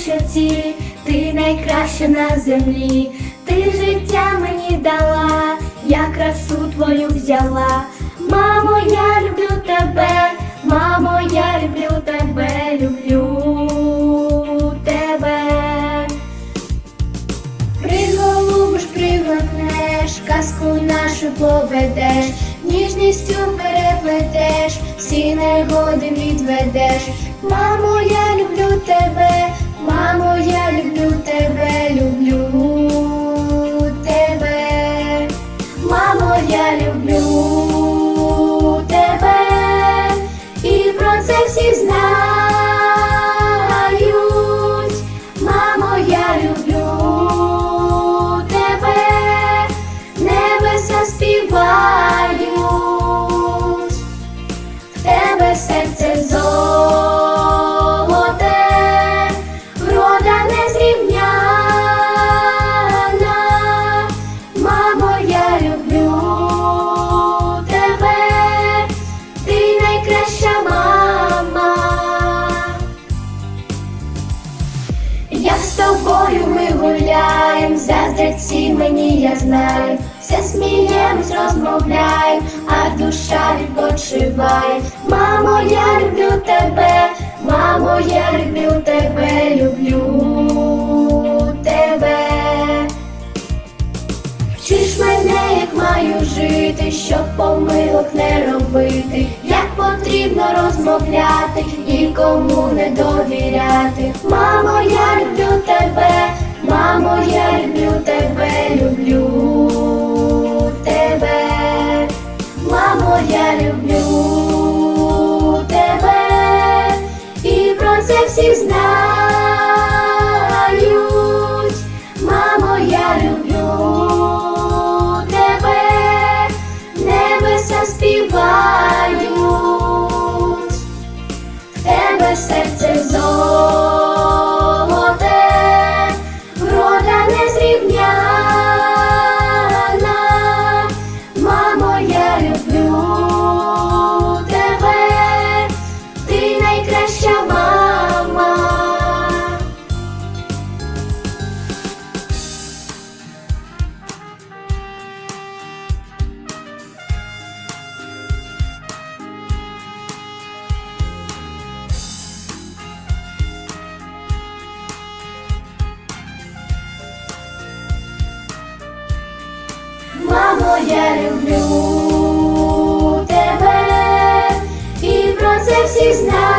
щоці, ти найкраща на землі, ти життя мені дала, я красу твою взяла. Мамо, я люблю тебе, мамо, я люблю тебе, люблю тебе. Приголубиш, пригорнеш, казку нашу поведеш, ніжністю переплетеш, всі негоди відведеш. Мамо, я люблю люблю тебе, і про це всі знають. Заздрять всі мені, я знаю, все сміємось, розмовляєм, а душа відпочиває. Мамо, я люблю тебе, мамо, я люблю тебе, люблю тебе. Вчиш мене, як маю жити, щоб помилок не робити, як потрібно розмовляти, нікому не довіряти. Мамо, я люблю тебе, мамо, я люблю тебе, люблю тебе. Мамо, я люблю тебе, і про це всі знають. Я люблю тебе, і про це всі знають.